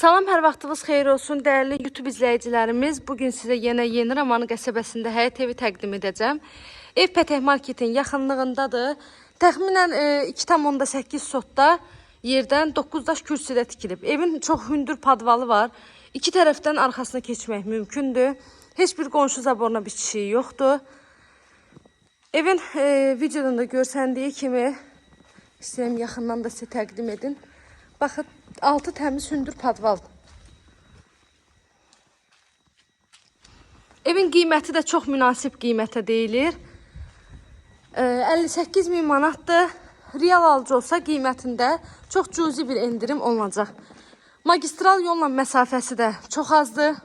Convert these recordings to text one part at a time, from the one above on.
Salam, hər vaxtınız xeyir olsun dəyərli YouTube izləyicilərimiz. Bu gün sizə yenə Yeni Romanı qəsəbəsində həyat evi təqdim edəcəm. Ev Pətək Marketin yaxınlığındadır. Təxminən e, 2,8 sotda yerdən 9 daş kürsüdə tikilib. Evin çox hündür padvalı var. İki tərəfdən arxasına keçmək mümkündür. Heç bir qonşu zaboruna bitişiyi yoxdur. Evin e, videodan da görsəndiyi kimi istəyirəm yaxından da sizə təqdim edin. Baxın, altı təmiz hündür padvaldır. Evin qiyməti də çox münasib qiymətə deyilir. E, 58 min manatdır. Real alıcı olsa qiymətində çox cüzi bir endirim olunacaq. Magistral yolla məsafəsi də çox azdır.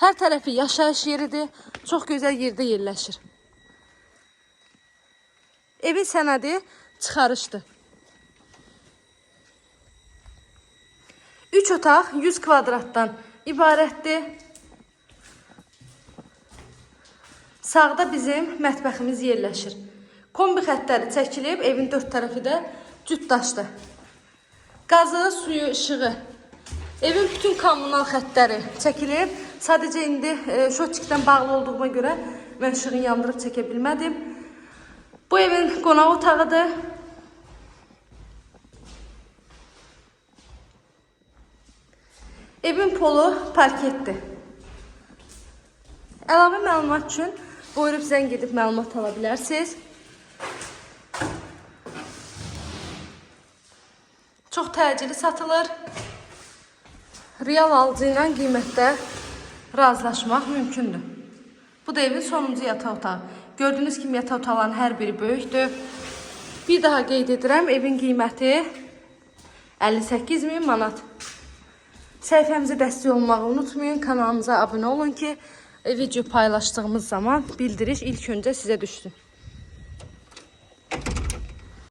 Hər tərəfi yaşayış yeridir. Çox gözəl yerdə yerləşir. Evin sənədi çıxarışdır. 3 otaq 100 kvadratdan ibarətdir. Sağda bizim mətbəximiz yerləşir. Kombi xəttləri çəkilib, evin dörd tərəfi də cütdaşdır. Qazı, suyu, işığı. Evin bütün kommunal xəttləri çəkilib. Sadəcə indi e, şotikdən bağlı olduğuma görə mən işığı yandırıb çəkə bilmədim. Bu evin qonaq otağıdır. Evin polu parketdir. Əlavə məlumat üçün buyurub zəng edib məlumat ala bilərsiniz. Çox satılır. Real alıcı ilə qiymətdə razılaşmaq mümkündür. Bu da evin sonuncu yataq otağı. Gördüyünüz kimi yataq otaqların hər biri böyükdür. Bir daha qeyd edirəm, evin qiyməti 58 min manat. Səhifəmizə dəstək olmağı unutmayın. Kanalımıza abunə olun ki, video paylaşdığımız zaman bildiriş ilk öncə sizə düşsün.